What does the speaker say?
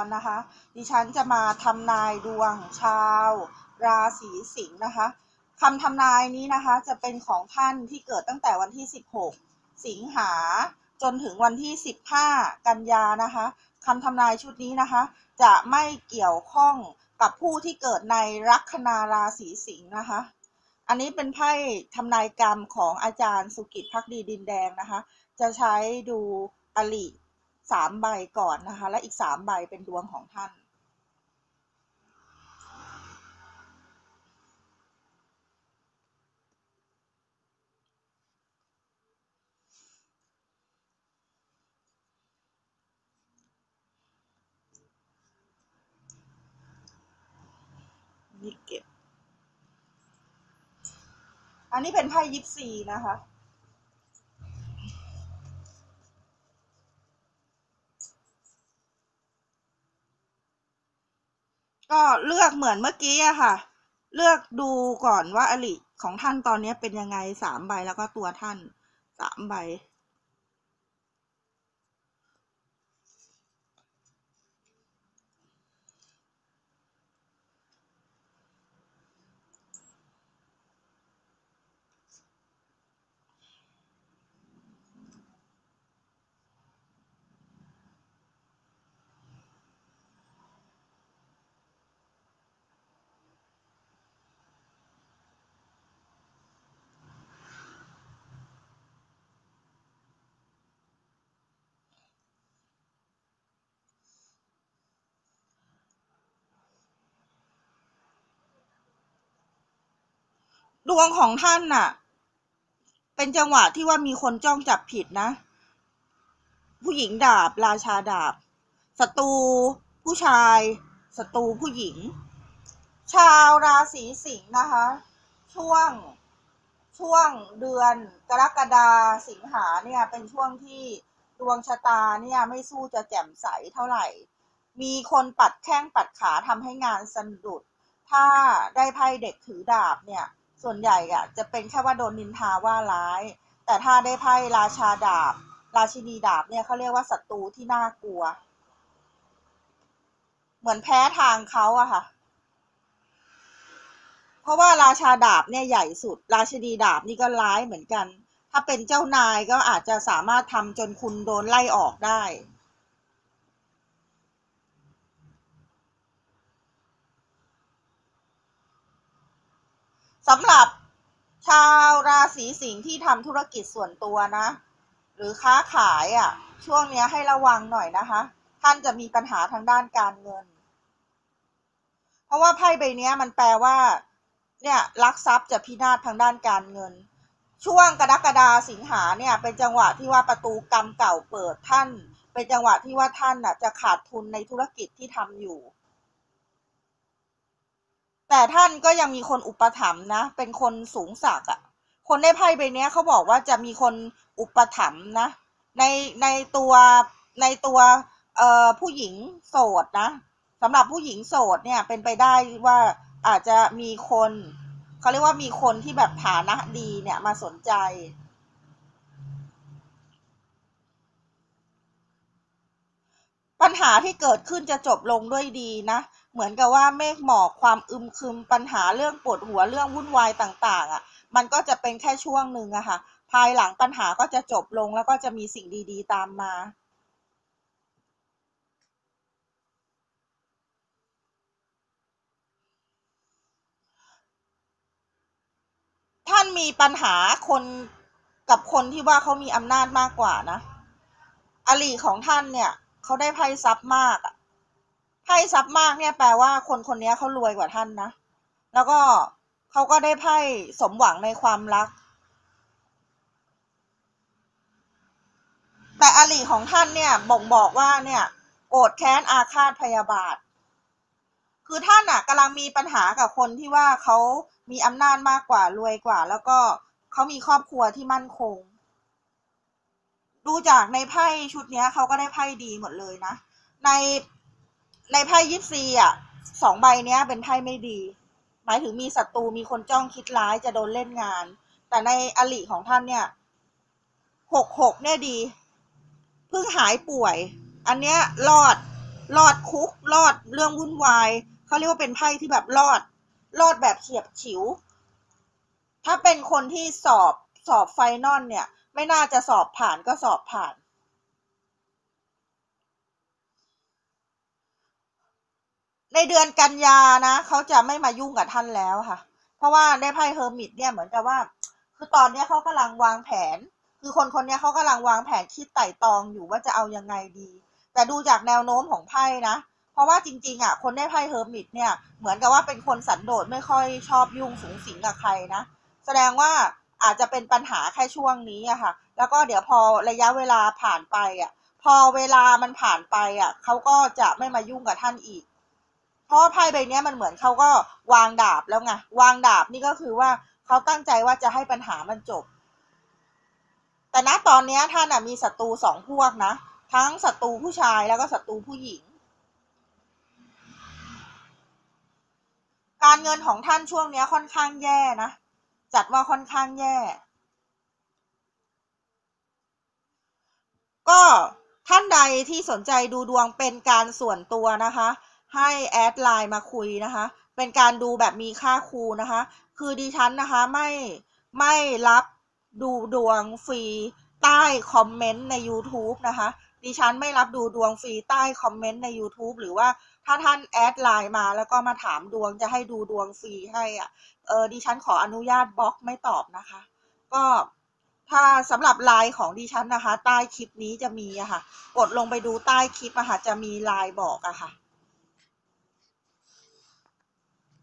รนะคะ ดิฉันจะมาทำนายดวงชาว ราศีสิงห์นะคะคำทำนายนี้นะคะจะเป็นของท่านที่เกิดตั้งแต่วันที่ 16 สิงหาจนถึงวันที่ 15 กันยานะคะคำทำนายชุดนี้นะคะ จะไม่เกี่ยวข้องกับผู้ที่เกิดในลัคนาราศีสิงห์นะคะ อันนี้เป็นไพ่ทำนายกรรมของอาจารย์สุกิจพักดีดินแดงนะคะ จะใช้ดูอลิ สามใบก่อนนะคะ และอีกสามใบเป็นดวงของท่านนี่เก็บ อันนี้เป็นไพ่ยิปซีนะคะ ก็เลือกเหมือนเมื่อกี้อะค่ะ เลือกดูก่อนว่าอลิของท่านตอนนี้เป็นยังไงสามใบแล้วก็ตัวท่านสามใบ ดวงของท่านน่ะ เป็นจังหวะที่ว่ามีคนจ้องจับผิดนะ ผู้หญิงดาบ ราชาดาบศัตรูผู้ชายศัตรูผู้หญิง ชาวราศีสิงห์นะคะ ช่วงช่วงเดือนกรกฎาสิงหาเนี่ยเป็นช่วงที่ดวงชะตาเนี่ยไม่สู้จะแจ่มใสเท่าไหร่ มีคนปัดแข้งปัดขาทำให้งานสะดุด ถ้าได้ไพ่เด็กถือดาบเนี่ย ส่วนใหญ่อะจะเป็นแค่ว่าโดนนินทาว่าร้าย แต่ถ้าได้ไพ่ราชาดาบ ราชินีดาบเนี่ยเขาเรียกว่าศัตรูที่น่ากลัว เหมือนแพ้ทางเขาอะค่ะ เพราะว่าราชาดาบเนี่ยใหญ่สุด ราชินีดาบนี่ก็ร้ายเหมือนกัน ถ้าเป็นเจ้านายก็อาจจะสามารถทำจนคุณโดนไล่ออกได้ สำหรับชาวราศีสิงห์ที่ทำธุรกิจส่วนตัวนะ หรือค้าขายอะ่ะ ช่วงนี้ให้ระวังหน่อยนะคะ ท่านจะมีปัญหาทางด้านการเงิน เพราะว่าไพ่ใบนี้มันแปลว่า เนี่ยลักทรัพย์จะพินาศทางด้านการเงิน ช่วงกรกฎาสิงหาเนี่ย เป็นจังหวะที่ว่าประตูกรรมเก่าเปิดท่าน เป็นจังหวะที่ว่าท่านน่ะจะขาดทุนในธุรกิจที่ทำอยู่ แต่ท่านก็ยังมีคนอุปถัมภ์นะ เป็นคนสูงศักดิ์อะ คนได้ไพ่ใบนี้เขาบอกว่าจะมีคนอุปถัมภ์นะ ในในตัวในตัวเอ่อผู้หญิงโสดนะสำหรับผู้หญิงโสดเนี่ยเป็นไปได้ว่าอาจจะมีคนเขาเรียกว่ามีคนที่แบบฐานะดีเนี่ยมาสนใจ ปัญหาที่เกิดขึ้นจะจบลงด้วยดีนะ เหมือนกับว่าเมฆหมอกความอึมครึมปัญหาเรื่องปวดหัวเรื่องวุ่นวายต่างๆอะ่ะ มันก็จะเป็นแค่ช่วงหนึ่งอะค่ะ ภายหลังปัญหาก็จะจบลงแล้วก็จะมีสิ่งดีๆตามมาท่านมีปัญหาคนกับคนที่ว่าเขามีอำนาจมากกว่านะอลีของท่านเนี่ย เขาได้ไพ่ทรัพย์มากอะไพ่ทรัพย์มากเนี่ยแปลว่าคนคนนี้เขารวยกว่าท่านนะ แล้วก็เขาก็ได้ไพ่สมหวังในความรัก แต่อลีของท่านเนี่ยบ่งบอกว่าเนี่ยโกรธแค้นอาฆาตพยาบาท คือท่านอะกำลังมีปัญหากับคนที่ว่าเขามีอำนาจมากกว่ารวยกว่า แล้วก็เขามีครอบครัวที่มั่นคง ดูจากในไพ่ชุดเนี้ยเขาก็ได้ไพ่ดีหมดเลยนะ ในในไพ่ยิปซีอะสองใบเนี้ย เป็นไพ่ไม่ดี หมายถึงมีศัตรูมีคนจ้องคิดร้ายจะโดนเล่นงาน แต่ในอลิของท่านเนี่ยหกหกเนี่ยดีเพิ่งหายป่วย อันเนี้ยรอดรอดคุกรอดเรื่องวุ่นวายเขาเรียกว่าเป็นไพ่ที่แบบรอด รอดแบบเฉียบฉิว ถ้าเป็นคนที่สอบสอบไฟนอลเนี่ย ไม่น่าจะสอบผ่านก็สอบผ่าน ในเดือนกันยานะเขาจะไม่มายุ่งกับท่านแล้วค่ะ เพราะว่าได้ไพ่เฮอร์มิตเนี่ยเหมือนกับว่า คือตอนนี้เขากำลังวางแผน คือคนคนนี้เขากำลังวางแผนคิดไต่ตองอยู่ว่าจะเอายังไงดี แต่ดูจากแนวโน้มของไพ่นะเพราะว่าจริงๆอะคนได้ไพ่เฮอร์มิตเนี่ยเหมือนกับว่าเป็นคนสันโดษไม่ค่อยชอบยุ่งสูงสิงกับใครนะแสดงว่า อาจจะเป็นปัญหาแค่ช่วงนี้อะค่ะ แล้วก็เดี๋ยวพอระยะเวลาผ่านไปอะพอเวลามันผ่านไปอะเขาก็จะไม่มายุ่งกับท่านอีก เพราะว่าไพ่ใบเนี้ยมันเหมือนเขาก็วางดาบแล้วไงวางดาบนี่ก็คือว่าเขาตั้งใจว่าจะให้ปัญหามันจบ แต่ณตอนนี้ท่านมีศัตรูสองพวกนะ ทั้งศัตรูผู้ชายแล้วก็ศัตรูผู้หญิง การเงินของท่านช่วงนี้ค่อนข้างแย่นะ จัดว่าค่อนข้างแย่ ก็ท่านใดที่สนใจดูดวงเป็นการส่วนตัวนะคะ ให้แอดไลน์มาคุยนะคะ เป็นการดูแบบมีค่าครูนะคะ คือดิฉันนะคะไม่ไม่รับดูดวงฟรีใต้คอมเมนต์ใน YouTube นะคะ ดิฉันไม่รับดูดวงฟรีใต้คอมเมนต์ใน YouTube หรือว่า ถ้าท่านแอดไลน์มาแล้วก็มาถามดวงจะให้ดูดวงฟรีให้อะเออดิฉันขออนุญาตบล็อกไม่ตอบนะคะ ก็ถ้าสำหรับไลน์ของดิฉันนะคะ ใต้คลิปนี้จะมีอะค่ะ กดลงไปดูใต้คลิปอะค่ะจะมีไลน์บอกอะค่ะ